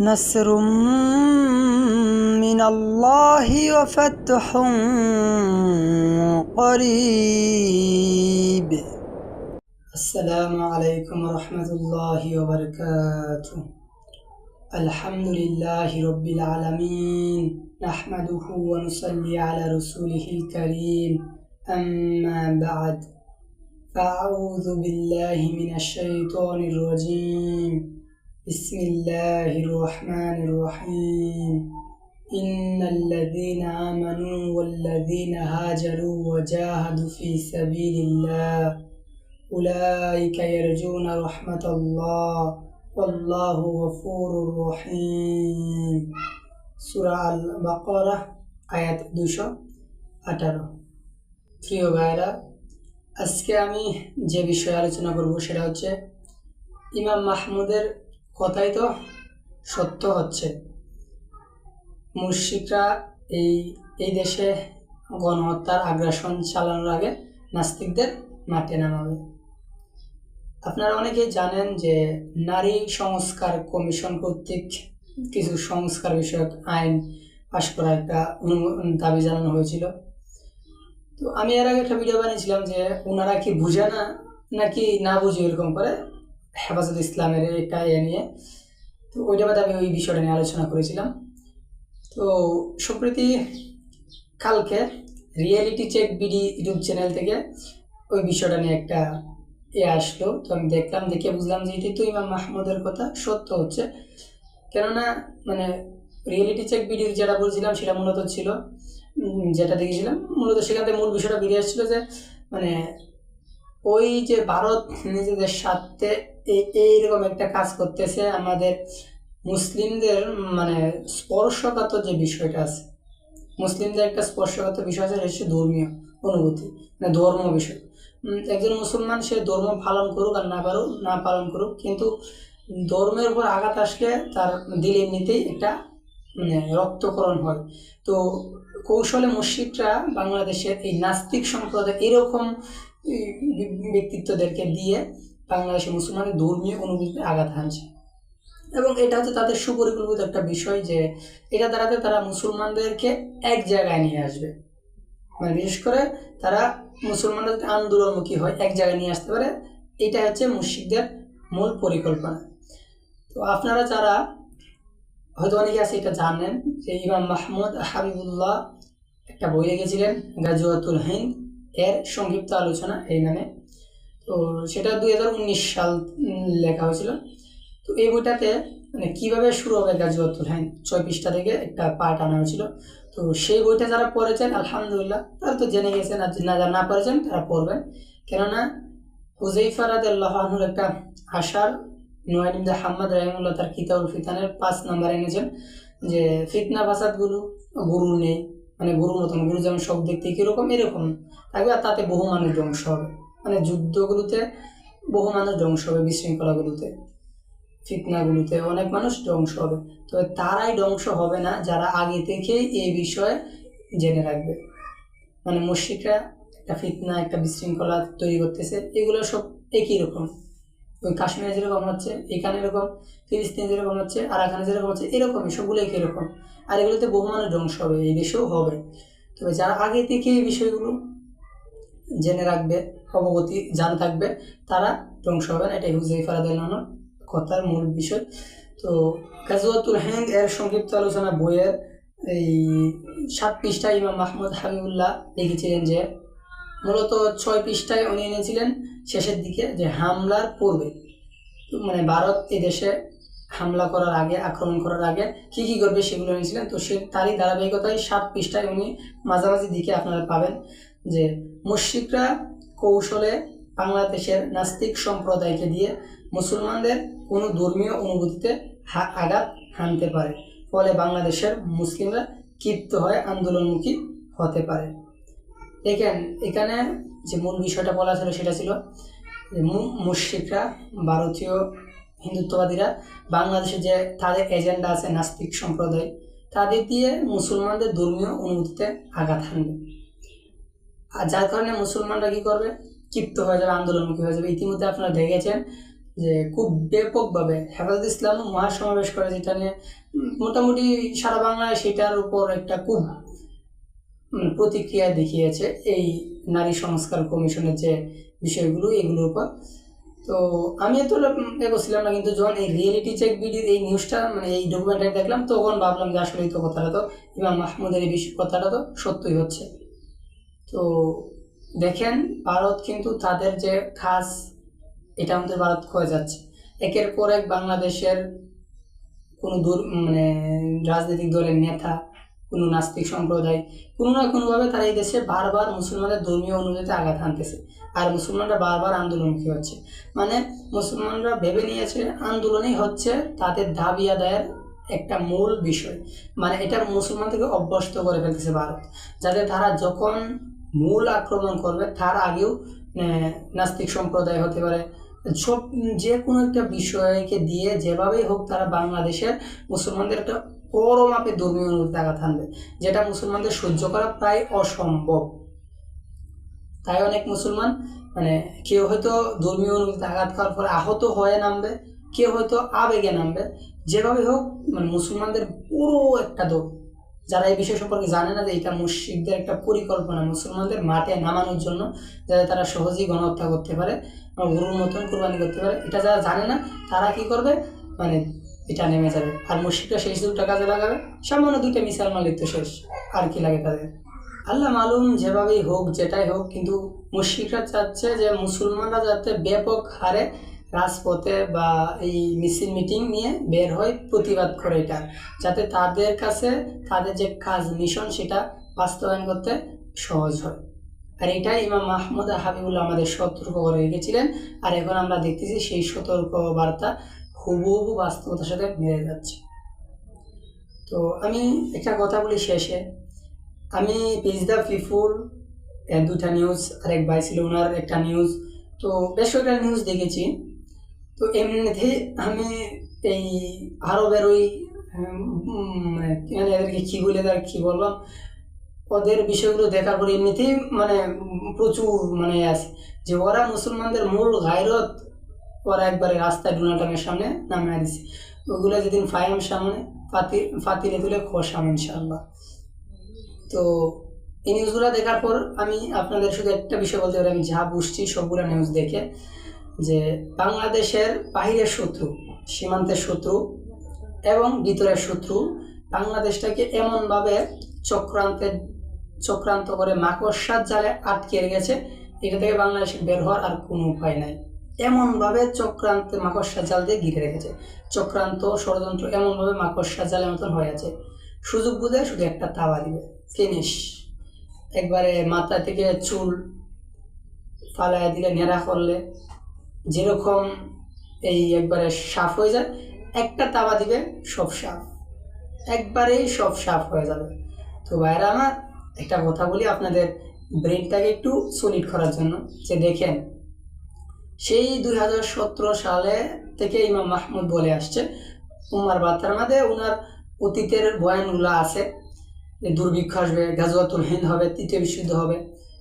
نصر من الله وفتح قريب. السلام عليكم ورحمة الله وبركاته. الحمد لله رب العالمين. نحمده ونصلي على رسوله الكريم. أما بعد فأعوذ بالله من الشيطان الرجيم. بسم الله الرحمن الرحيم إن الذين آمنوا والذين هاجروا وجاهدوا في سبيل الله أولئك يرجون رحمة الله والله غفور رحيم سورة البقرة আয়াত দুশো আঠারো প্রিয় ভাইরা আজকে আমি যে বিষয়ে আলোচনা করব সেটা হচ্ছে ইমাম মাহমুদের কথাই তো সত্য হচ্ছে। মুর্শিকরা এই এই দেশে গণহত্যার আগ্রাসন চালানোর আগে নাস্তিকদের মাঠে নামাবে। আপনারা অনেকেই জানেন যে নারী সংস্কার কমিশন কর্তৃক কিছু সংস্কার বিষয়ক আইন পাশ করা একটা দাবি জানানো হয়েছিল। তো আমি এর আগে একটা ভিডিও বানিয়েছিলাম যে ওনারা কি বুঝে না, নাকি না বুঝে এরকম করে? হেফাজত ইসলামের একটা ইয়ে নিয়ে। তো ওইটা বাদে আমি ওই বিষয়টা নিয়ে আলোচনা করেছিলাম। তো সম্প্রতি কালকে reality check BD YouTube channel থেকে ওই বিষয়টা নিয়ে একটা এ আসলো। তো আমি দেখলাম, দেখে বুঝলাম যে এটি তো ইমাম মাহমুদের কথা, সত্য হচ্ছে। কেননা মানে রিয়েলিটি চেক বিডির যেটা বলছিলাম, সেটা মূলত ছিল যেটা দেখেছিলাম, মূলত সেখান থেকে মূল বিষয়টা বেরিয়ে আসছিল যে মানে ওই যে ভারত নিজেদের স্বার্থে এইরকম একটা কাজ করতেছে। আমাদের মুসলিমদের মানে স্পর্শকাতর যে বিষয়টা আছে, মুসলিমদের একটা স্পর্শগত বিষয় আছে হচ্ছে ধর্মীয় অনুভূতি মানে ধর্ম বিষয়। একজন মুসলমান, সে ধর্ম পালন করুক আর না পারুক, না পালন করুক, কিন্তু ধর্মের উপর আঘাত আসলে তার দিল এমনিতেই একটা মানে রক্তকরণ হয়। তো কৌশলে মুশিকরা বাংলাদেশের এই নাস্তিক সম্প্রদায় এরকম ব্যক্তিত্বদেরকে দিয়ে বাংলাদেশের মুসলমানের ধর্মীয় অনুভূতিতে আঘাত হানছে। এবং এটা হচ্ছে তাদের সুপরিকল্পিত একটা বিষয় যে এটা দ্বারাতে তারা মুসলমানদেরকে এক জায়গায় নিয়ে আসবে। মানে বিশেষ করে তারা মুসলমানদের আন্দোলনমুখী হয়, এক জায়গায় নিয়ে আসতে পারে এটা হচ্ছে মুশিকদের মূল পরিকল্পনা। তো আপনারা যারা, হয়তো অনেকে আছে এটা জানেন যে ইমাম মাহমুদ হাবিবুল্লাহ একটা বই লিখেছিলেন গাজুয়াতুল হিন্দ, এর সংক্ষিপ্ত আলোচনা এই নামে। তো সেটা দুই হাজার উনিশ সাল লেখা হয়েছিল। তো এই বইটাতে মানে কীভাবে শুরু হবে গাজুয়াতুল হ্যাঁ ছয় পৃষ্ঠা থেকে একটা পার্ট আনা হয়েছিল। তো সেই বইটা যারা পড়েছেন, আলহামদুলিল্লাহ, তারা তো জেনে গেছেন আর না যারা না পড়েছেন, তারা পড়বেন। কেননা হুজাইফা রাদিয়াল্লাহু আনহুর একটা আশার নোয়াইন হাম্মদ রাহিমুল্লাহ তার কিতাউল ফিতানের পাঁচ নাম্বার এনেছেন যে, ফিতনা ফাসাদগুলো গুরু নেই। মানে গুরুর মতন গুরু যেমন সব দেখতে কীরকম, এরকম। থাকবে আর তাতে বহু মানুষ ধ্বংস হবে। মানে যুদ্ধগুলোতে বহু মানুষ ধ্বংস হবে, বিশৃঙ্খলাগুলোতে, ফিতনাগুলোতে অনেক মানুষ ধ্বংস হবে। তবে তারাই ধ্বংস হবে না, যারা আগে থেকেই এই বিষয়ে জেনে রাখবে। মানে মুশিকরা একটা ফিতনা, একটা বিশৃঙ্খলা তৈরি করতেছে, এগুলো সব একই রকম। ওই কাশ্মীরে যেরকম হচ্ছে, এখানে এরকম, ফিলিস্তিনে যেরকম হচ্ছে, আর এখানে যেরকম হচ্ছে, এরকমই, সবগুলো একই রকম। আর এগুলোতে বহু মানুষ ধ্বংস হবে, এই দেশেও হবে। তবে যারা আগে থেকে এই বিষয়গুলো জেনে রাখবে অবগতি জান থাকবে, তারা ধ্বংস হবে না, এটাই হুজাই ফারাদানোর কথার মূল বিষয়। তো গাজওয়াতুল হিন্দ এর সংক্ষিপ্ত আলোচনা বইয়ের এই সাত পৃষ্ঠায় ইমাম মাহমুদ হাবিবুল্লাহ লিখেছিলেন যে, মূলত ছয় পৃষ্ঠায় উনি এনেছিলেন শেষের দিকে যে হামলার পূর্বে মানে ভারত এই দেশে হামলা করার আগে, আক্রমণ করার আগে কি কি করবে সেগুলো এনেছিলেন, তো সে তারই ধারাবাহিকতায় সাত পৃষ্ঠায় উনি মাঝামাঝি দিকে আপনারা পাবেন যে মুশরিকরা কৌশলে বাংলাদেশের নাস্তিক সম্প্রদায়কে দিয়ে মুসলমানদের কোনো ধর্মীয় অনুভূতিতে আঘাত হানতে পারে। ফলে বাংলাদেশের মুসলিমরা ক্ষিপ্ত হয়ে আন্দোলনমুখী হতে পারে। দেখেন, এখানে যে মূল বিষয়টা বলা ছিল সেটা ছিল যে মু- ভারতীয় হিন্দুত্ববাদীরা বাংলাদেশে যে তাদের এজেন্ডা আছে নাস্তিক সম্প্রদায়, তাদের দিয়ে মুসলমানদের ধর্মীয় অনুভূতিতে আঘাত হানবে। আর যার কারণে মুসলমানরা কি করবে? ক্ষিপ্ত হয়ে যাবে, আন্দোলনমুখী হয়ে যাবে। ইতিমধ্যে আপনারা দেখেছেন যে খুব ব্যাপকভাবে হেফাজত ইসলাম মহাসমাবেশ করে, যেটা নিয়ে মোটামুটি সারা বাংলায় সেটার উপর একটা খুব প্রতিক্রিয়া দেখিয়েছে এই নারী সংস্কার কমিশনের যে বিষয়গুলো, এগুলোর উপর। তো আমি এত এ করছিলাম না, কিন্তু যখন এই রিয়েলিটি চেক ভিডিও এই নিউজটা মানে এই ডকুমেন্টারি দেখলাম, তখন ভাবলাম যে আসলে তো কথাটা তো ইমাম মাহমুদের এই বিষয় কথাটা তো সত্যই হচ্ছে। তো দেখেন, ভারত কিন্তু তাদের যে খাস এটা আমাদের ভারত ক্ষয়ে যাচ্ছে। একের পর এক বাংলাদেশের কোনো দূর মানে রাজনৈতিক দলের নেতা, কোনো নাস্তিক সম্প্রদায়, কোনো না কোনোভাবে তারা এই দেশে বারবার মুসলমানদের ধর্মীয় অনুযায়ীতে আঘাত আনতেছে আর মুসলমানরা বারবার আন্দোলনমুখী হচ্ছে। মানে মুসলমানরা ভেবে নিয়েছে, আন্দোলনই হচ্ছে তাদের দাবি আদায়ের একটা মূল বিষয়। মানে এটা মুসলমানদেরকে অভ্যস্ত করে ফেলতেছে ভারত। যাতে তারা যখন মূল আক্রমণ করবে, তার আগেও নাস্তিক সম্প্রদায় হতে পারে। সব যে কোনো একটা বিষয়কে দিয়ে যেভাবেই হোক তারা বাংলাদেশের মুসলমানদের একটা বড় মাপের ধর্মীয় আঘাত আনবে যেটা মুসলমানদের সহ্য করা প্রায় অসম্ভব। তাই অনেক মুসলমান মানে কেউ হয়তো ধর্মীয় অনুভূতিতে আঘাত খাওয়ার পরে আহত হয়ে নামবে, কেউ হয়তো আবেগে নামবে, যেভাবে হোক মানে মুসলমানদের পুরো একটা দৌড় যারা এই বিষয় সম্পর্কে জানে না যে এটা মুশরিকদের একটা পরিকল্পনা, মুসলমানদের মাঠে নামানোর জন্য যাতে তারা সহজেই গণহত্যা করতে পারে বা গরুর মতন কোরবানি করতে পারে। এটা যারা জানে না, তারা কি করবে? মানে এটা নেমে যাবে। আর মুশরিকরা সেই সুযোগটা কাজে লাগাবে। সামান্য দুইটা মিসাইল মারলেই তো শেষ। আর কি লাগে তাদের? আল্লাহ মালুম যেভাবেই হোক, যেটাই হোক, কিন্তু মুশরিকরা চাচ্ছে যে মুসলমানরা যাতে ব্যাপক হারে রাজপথে বা এই মিছিল মিটিং নিয়ে বের হয় প্রতিবাদ করে এটা, যাতে তাদের কাছে তাদের যে কাজ মিশন সেটা বাস্তবায়ন করতে সহজ হয়। আর এটাই ইমাম মাহমুদ হাবিবুল্লাহ আমাদের সতর্ক করে রেখেছিলেন, আর এখন আমরা দেখতেছি সেই সতর্ক বার্তা হুবহু বাস্তবতার সাথে মিলে যাচ্ছে। তো আমি একটা কথা বলি শেষে, আমি পেজ দ্য পিপুল দুটা নিউজ আরেক ভাই ছিল ওনার একটা নিউজ তো বেশ কয়েকটা নিউজ দেখেছি। তো এমনিতে আমি এই আরবের ওই এদেরকে কী বলে তার কী বললাম ওদের বিষয়গুলো দেখার পরে এমনিতেই মানে প্রচুর মানে আছে। যে ওরা মুসলমানদের মূল গায়রত, ওরা একবারে রাস্তায় ডোনাল্ড সামনে নামিয়ে দিছে। ওগুলো যেদিন ফায়াম সামনে, ফাতি, ফাতিলে তুলে খসাম ইনশাল্লাহ তো এই নিউজগুলো দেখার পর আমি আপনাদের শুধু একটা বিষয় বলতে পারি, আমি যা বুঝছি সবগুলো নিউজ দেখে। যে বাংলাদেশের বাহিরের শত্রু, সীমান্তের শত্রু এবং ভিতরের শত্রু, বাংলাদেশটাকে এমনভাবে চক্রান্তের চক্রান্ত করে মাকড়সার জালে আটকে রেখেছে এটা থেকে বাংলাদেশে বের হওয়ার আর কোনো উপায় নাই। এমনভাবে চক্রান্তে মাকড়সার জাল দিয়ে ঘিরে রেখেছে। চক্রান্ত ষড়যন্ত্র এমনভাবে মাকড়সার জালের মতন হয়ে আছে। সুযোগ বুঝে শুধু একটা তাওয়া দিবে, ফিনিশ। একবারে মাথা থেকে চুল ফালায় দিলে, নেড়া করলে যেরকম এই একবারে সাফ হয়ে যায়, একটা তাওয়া দিবে, সব সাফ। একবারেই সব সাফ হয়ে যাবে। তো ভাইরা আমার একটা কথা বলি আপনাদের ব্রেনটাকে একটু সলিড করার জন্য। যে দেখেন, সেই দুই হাজার সতেরো সালে থেকে ইমাম মাহমুদ বলে আসছে, উমার বার্তার মধ্যে ওনার অতীতের বয়ানগুলো আছে দুর্ভিক্ষ আসবে, গাজওয়াতুল হিন্দ হবে, তৃতীয় বিশ্বযুদ্ধ হবে।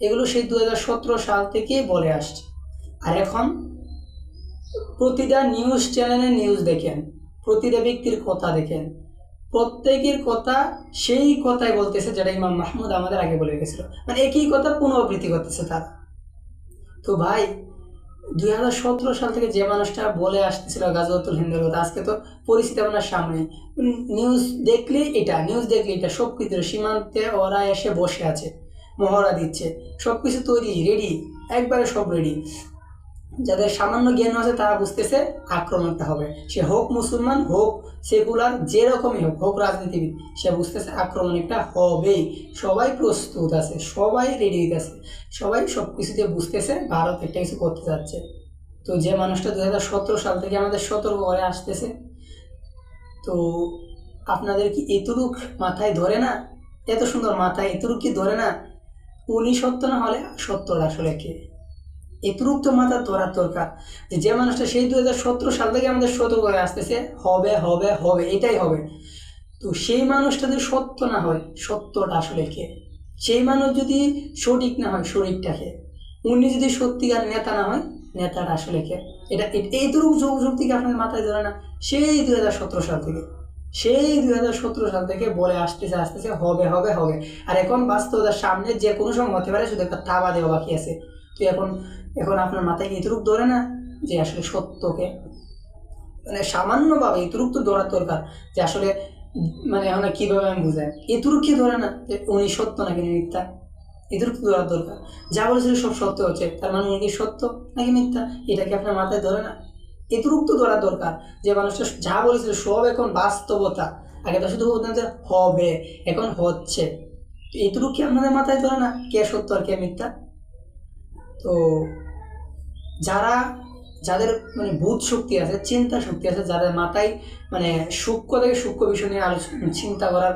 এগুলো সেই দু হাজার সতেরো সাল থেকেই বলে আসছে। আর এখন প্রতিটা নিউজ চ্যানেলে নিউজ দেখেন, প্রতিটা ব্যক্তির কথা দেখেন। প্রত্যেকের কথা সেই কথাই বলতেছে যেটা ইমাম মাহমুদ আমাদের আগে বলে গেছিল মানে একই কথা পুনরাবৃত্তি করতেছে তারা। তো ভাই, দুই হাজার সতেরো সাল থেকে যে মানুষটা বলে আসতেছিল গাজওয়াতুল হিন্দের কথা আজকে তো পরিস্থিতি আপনার সামনে। নিউজ দেখলে এটা নিউজ দেখলে এটা সব কিছু সীমান্তে ওরা এসে বসে আছে, মহড়া দিচ্ছে। সব কিছু তৈরি রেডি একবারে সব রেডি যাদের সামান্য জ্ঞান আছে তারা বুঝতেছে আক্রমণটা হবে। সে হোক মুসলমান, হোক সেকুলার, যেরকমই হোক হোক রাজনীতিবিদ, সে বুঝতেছে আক্রমণ একটা হবেই। সবাই প্রস্তুত আছে, সবাই রেডি আছে সবাই সব কিছুতে বুঝতেছে ভারত একটা কিছু করতে যাচ্ছে। তো যে মানুষটা দু হাজার সতেরো সাল থেকে আমাদের সতর্ক করে আসতেছে, তো আপনাদের কি এতটুক মাথায় ধরে না? এত সুন্দর মাথায় এতটুক কি ধরে না? উনি সত্য না হলে সত্যটা আসলে কে? এতটুক তো মাথার ধরার দরকার। যে যে মানুষটা সেই দু হাজার সতেরো সাল থেকে আমাদের সতর্ক করে আসতেছে, হবে হবে হবে, এটাই হবে। তো সেই মানুষটা যদি সত্য না হয়, সত্যটা আসলে কে? সেই মানুষ যদি সঠিক না হয়, শরীরটাকে, উনি যদি সত্যিকার নেতা না হয়, নেতাটা আসলে কে? এটা এইটুকু যোগ যোগ থেকে আপনাদের মাথায় ধরে না, সেই দুই হাজার সতেরো সাল থেকে, সেই দুই হাজার সতেরো সাল থেকে বলে আসতেছে আসতেছে, হবে হবে হবে। আর এখন বাস্তবতার সামনে যে কোনো সময় হতে পারে, শুধু একটা তাবা দেওয়া বাকি আছে। তো এখন এখন আপনার মাথায় এতটুক ধরে না যে আসলে সত্যকে? মানে সামান্যভাবে এতটুক তো ধরার দরকার যে আসলে মানে এখন কীভাবে আমি বুঝাই? এতটুক কি ধরে না যে উনি সত্য নাকি মিথ্যা? এতটুক ধরার দরকার। যা বলেছিল সব সত্য হচ্ছে। তার মানে উনি সত্য নাকি মিথ্যা? এটা কি আপনার মাথায় ধরে না? এতটুক তো ধরার দরকার। যে মানুষটা যা বলেছিল সব এখন বাস্তবতা। আগে তো শুধু বলতেন যে হবে, এখন হচ্ছে। এতটুকু কি আপনাদের মাথায় ধরে না কে সত্য আর কে মিথ্যা? তো যারা, যাদের মানে বুধ শক্তি আছে, চিন্তা শক্তি আছে, যাদের মাথায় মানে সূক্ষ্ম থেকে সূক্ষ্ম বিষয় নিয়ে আলোচনা চিন্তা করার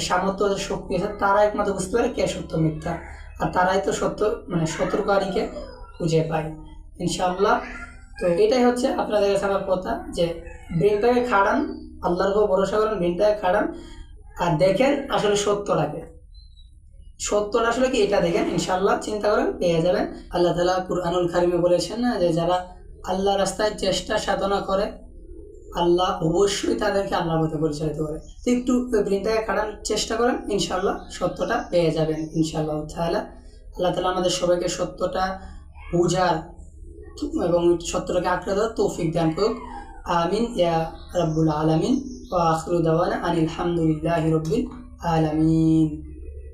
সামর্থ্য শক্তি আছে, তারা একমাত্র বুঝতে পারে কে সত্য মিথ্যা। আর তারাই তো সত্য মানে সতর্কারীকে খুঁজে পায়। ইনশাআল্লাহ। তো এটাই হচ্ছে আপনাদের কাছে আমার কথা যে, ব্রেনটাকে খাড়ান, আল্লাহর ভরসা করেন, ব্রেনটাকে খাড়ান, আর দেখেন আসলে সত্যটাকে সত্যটা আসলে কি এটা দেখেন? ইনশাল্লাহ চিন্তা করেন, পেয়ে যাবেন। আল্লাহ তালা কুরআনুল খারিমে বলেছেন না যে যারা আল্লাহ রাস্তায় চেষ্টা সাধনা করে, আল্লাহ অবশ্যই তাদেরকে আল্লাহর পথে পরিচালিত করে। তো একটু ব্রেনটাকে কাটার চেষ্টা করেন ইনশাল্লাহ সত্যটা পেয়ে যাবেন ইনশাল্লাহ তাহলে আল্লাহ তালা আমাদের সবাইকে সত্যটা বোঝার এবং সত্যটাকে আঁকড়ে দেওয়ার তৌফিক দান করুক। আমিন, ইয়া রাব্বুল আলামিন। ওয়া আখিরু দাওয়ানা আনিল হামদুলিল্লাহি রাব্বিল আলামিন।